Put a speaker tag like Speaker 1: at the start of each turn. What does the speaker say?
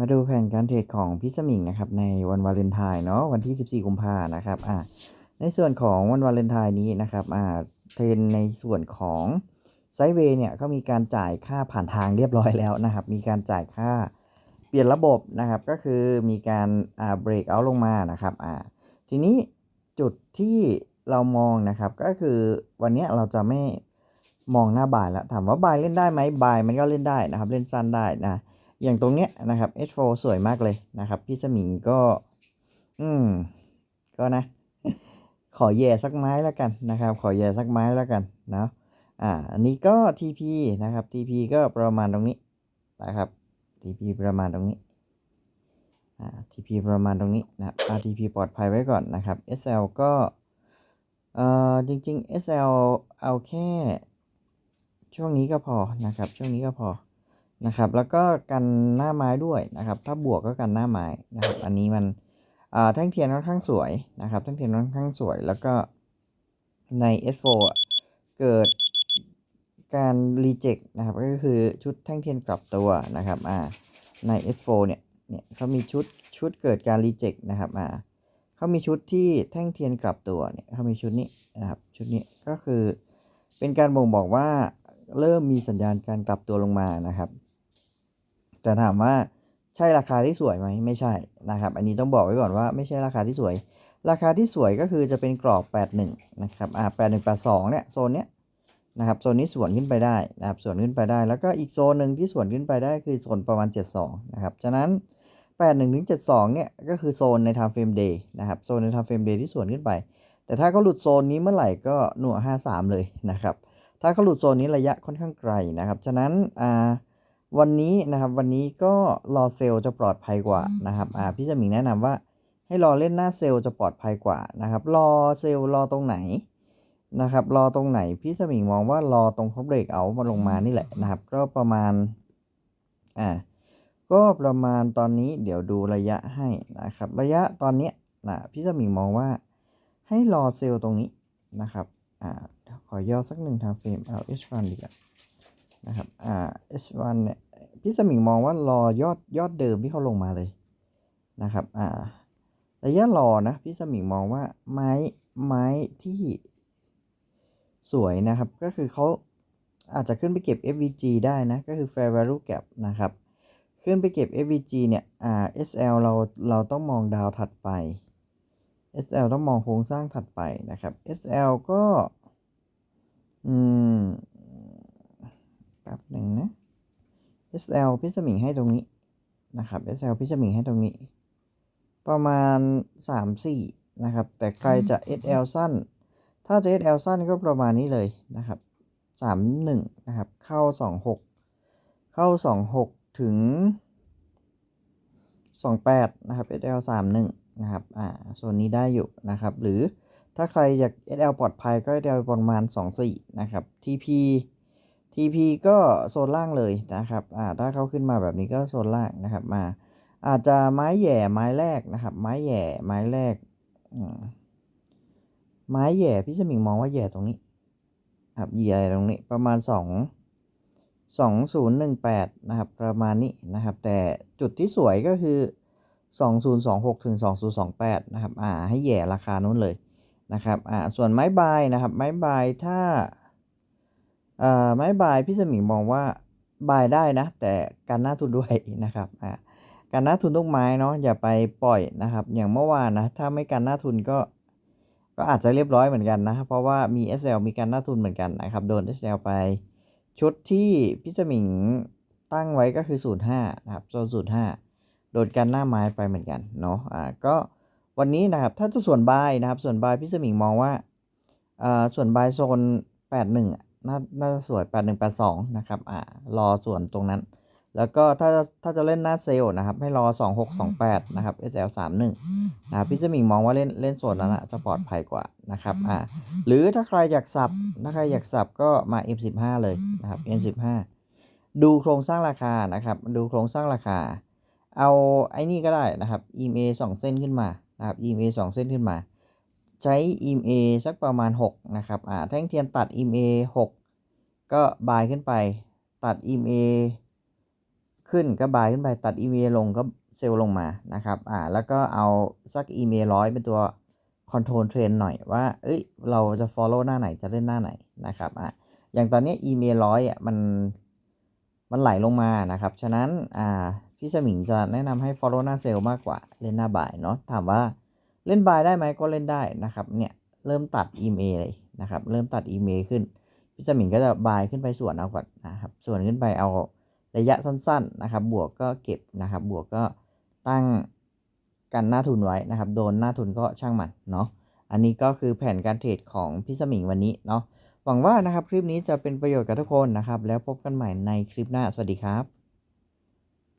Speaker 1: มาดูแผนการเทรดของพี่สมิงนะครับในวันวาเลนไทน์เนาะวันที่ 14 กุมภานะครับอ่าในส่วนของวันวาเลนไทน์นี้นะครับอ่าเทรนในส่วนของไซเวย์เนี่ยก็มีการจ่ายค่าผ่านทางเรียบร้อยแล้วนะครับ มีการจ่ายค่าเปลี่ยนระบบนะครับ ก็คือมีการอ่าเบรกเอาลงมานะครับอ่าทีนี้จุดที่เรามองนะครับก็คือวันเนี้ยเราจะไม่มองหน้าบ่ายแล้วถามว่าบ่ายเล่นได้ไหมบ่ายมันก็เล่นได้นะครับ เล่นสั้นได้นะ อย่างตรงเนี้ยนะครับ H4 สวยมากเลยนะครับ พี่สมิงก็ อืม ก็นะ ขอแย่สักไม้แล้วกันนะครับ ขอแย่สักไม้แล้วกันเนาะอ่า อันนี้ก็ TP นะครับ TP ก็ประมาณตรงนี้นะครับ TP ประมาณตรงนี้อ่า TP ประมาณตรงนี้นะครับ RTP ปลอดภัยไว้ก่อนนะครับ SL ก็เอ่อจริง ๆ SL เอาแค่ ช่วงนี้ก็พอนะครับ ช่วงนี้ก็พอ นะครับ แล้วก็กันหน้าไม้ด้วยนะครับ ถ้าบวกก็กันหน้าไม้นะครับ อันนี้มันอ่าแท่งเทียนค่อนข้างสวยนะครับแท่งเทียนค่อนข้างสวย แล้วก็ใน S4 อะเกิดการรีเจ็คนะครับ ก็คือชุดแท่งเทียนกลับตัวนะครับอ่าใน S4 เนี่ยเนี่ยเขามีชุดชุดเกิดการรีเจ็คนะครับอ่าเขามีชุดที่แท่งเทียนกลับตัวเนี่ยเขามีชุดนี้นะครับชุดนี้ก็คือเป็นการบ่งบอกว่าเริ่มมีสัญญาณการกลับตัวลงมานะครับ แต่ถามว่าใช่ราคาที่สวยไหมไม่ใช่นะครับ อันนี้ต้องบอกไว้ก่อนว่าไม่ใช่ราคาที่สวย ราคาที่สวยก็คือจะเป็นกรอบ 81 นะครับอ่า81 82 เนี่ยโซนเนี้ยนะครับโซนนี้สวนขึ้นไปได้นะครับสวนขึ้นไปได้ แล้วก็อีกโซนหนึ่งที่สวนขึ้นไปได้คือโซนประมาณ 72 นะครับฉะนั้น 81ถึง72 เนี่ยก็คือโซนใน time frame day นะครับโซนใน time frame day ที่สวนขึ้นไป แต่ถ้าเขาหลุดโซนนี้เมื่อไหร่ก็หน่ว53 เลยนะครับถ้าเขาหลุดโซนนี้ระยะค่อนข้างไกลนะครับฉะนั้นอ่า วันนี้นะครับวันนี้ก็รอเซลล์จะปลอดภัยกว่านะครับอ่าพี่จะมีแนะนำว่า ให้รอเล่นหน้าเซลล์จะปลอดภัยกว่านะครับรอเซลล์รอตรงไหนนะครับรอตรงไหนพี่สมิงมองว่ารอตรงเขาเบรกเอามาลงมานี่แหละนะครับ ก็ประมาณอ่าก็ประมาณตอนนี้เดี๋ยวดูระยะให้นะครับ ระยะตอนเนี้ยนะพี่สมิงมองว่า ให้รอเซลล์ตรงนี้นะครับอ่าขอย่อสักหนึ่งทางเฟรมเอา H1 ดีกว่า นะครับอ่า S1 เนี่ยพี่สมิงมองว่ารอยอดยอดเดิมที่เขาลงมาเลยนะครับอ่าระยะรอนะพี่สมิงมองว่าไม้ไม้ที่สวยนะครับ ก็คือเขาอาจจะขึ้นไปเก็บ FVG ได้นะ ก็คือ Fair Value Gap นะครับ ขึ้นไปเก็บ FVG เนี่ยอ่า SL เราเราต้องมองดาวถัดไป SL ต้องมองโครงสร้างถัดไปนะครับ SL ก็ อืม แป๊บหนึ่งนะ SL พี่สมิงให้ตรงนี้นะครับ SL พี่สมิงให้ตรงนี้ ประมาณ 3 4 นะครับ แต่ใครจะ SL สั้น ถ้าจะ SL สั้นก็ประมาณนี้เลยนะครับ 3 1 นะครับ เข้า 2 6 เข้า 2 6 ถึง 28 นะครับ SL 3 1 นะครับ อ่าโซนนี้ได้อยู่นะครับ หรือถ้าใครอยาก SL ปลอดภัยก็ SL ประมาณ 2 4 นะครับ TP TP ก็โซนล่างเลยนะครับอ่าถ้าเขาขึ้นมาแบบนี้ก็โซนล่างนะครับมา อาจจะไม้แย่ไม้แรกนะครับ ไม้แย่ไม้แรกอไม้แย่พี่สมิงมองว่าแย่ตรงนี้ครับแหย่ตรงนี้ประมาณสองสองศูนย์หนึ่งแปดนะครับประมาณนี้นะครับ แต่จุดที่สวยก็คือสองศูนย์สองหกถึงสองศูนย์สองแปดนะครับอ่าให้แย่ราคานู้นเลยนะครับอ่าส่วนไม้บายนะครับ ไม้บายถ้า ไม้บายพี่สมิงมองว่าบายได้นะ แต่การหน้าทุนด้วยนะครับอ่าการหน้าทุนทุกไม้เนาะอย่าไปปล่อยนะครับ อย่างเมื่อวานนะถ้าไม่การหน้าทุนก็ก็อาจจะเรียบร้อยเหมือนกันนะ เพราะว่ามี SL มีการหน้าทุนเหมือนกันนะครับโดน SL ไป ชุดที่พี่สมิงตั้งไว้ก็คือ 05นะครับโซน05 โดนการหน้าไม้ไปเหมือนกันเนาะอ่าก็วันนี้นะครับถ้าจะส่วนบายนะครับ ส่วนบายพี่สมิงมองว่าอ่าส่วนบายโซน 81อะ น่าน่าจะสวย8182นะครับอ่ารอส่วนตรงนั้น แล้วก็ถ้าถ้าจะเล่นหน้าเซลล์นะครับ ให้รอ2628นะครับ SL 31นะครับพี่จะมิงมองว่าเล่นเล่นส่วนนั้นะจะปลอดภัยกว่านะครับอ่าหรือถ้าใครอยากสับถ้าใครอยากสับก็มา M15 เลยนะครับ M15 ดูโครงสร้างราคานะครับ ดูโครงสร้างราคา เอาไอ้นี่ก็ได้นะครับ EMA 2 เส้นขึ้นมานะครับ EMA 2 เส้นขึ้นมา ใช้ EMA สักประมาณ 6 นะครับอ่าแท่งเทียนตัด EMA 6 ก็บายขึ้นไป ตัด EMA ขึ้นก็บายขึ้นไปตัด EMA ลงก็เซลล์ลงมานะครับอ่าแล้วก็เอาสัก EMA ร้อยเป็นตัวคอนโทรลเทรนหน่อยว่า เอ้ย เราจะ follow หน้าไหนจะเล่นหน้าไหนนะครับอ่าอย่างตอนนี้ EMA ร้อยอะมันมันไหลลงมานะครับ ฉะนั้นอ่าพี่สมิงจะแนะนำให้ follow หน้าเซลล์มากกว่าเล่นหน้าบ่ายเนาะถามว่า เล่นบายได้ไหมก็เล่นได้นะครับเนี่ยเริ่มตัด EMA เลยนะครับเริ่มตัด EMA ขึ้นพี่สมิงก็จะบายขึ้นไปส่วนเอาก่อนนะครับส่วนขึ้นไปเอาระยะสั้นๆนะครับ บวกก็เก็บนะครับ บวกก็ตั้งกันหน้าทุนไว้นะครับ โดนหน้าทุนก็ช่างมันเนาะอันนี้ก็คือแผนการเทรดของพี่สมิงวันนี้เนาะหวังว่านะครับคลิปนี้จะเป็นประโยชน์กับทุกคนนะครับ แล้วพบกันใหม่ในคลิปหน้า สวัสดีครับ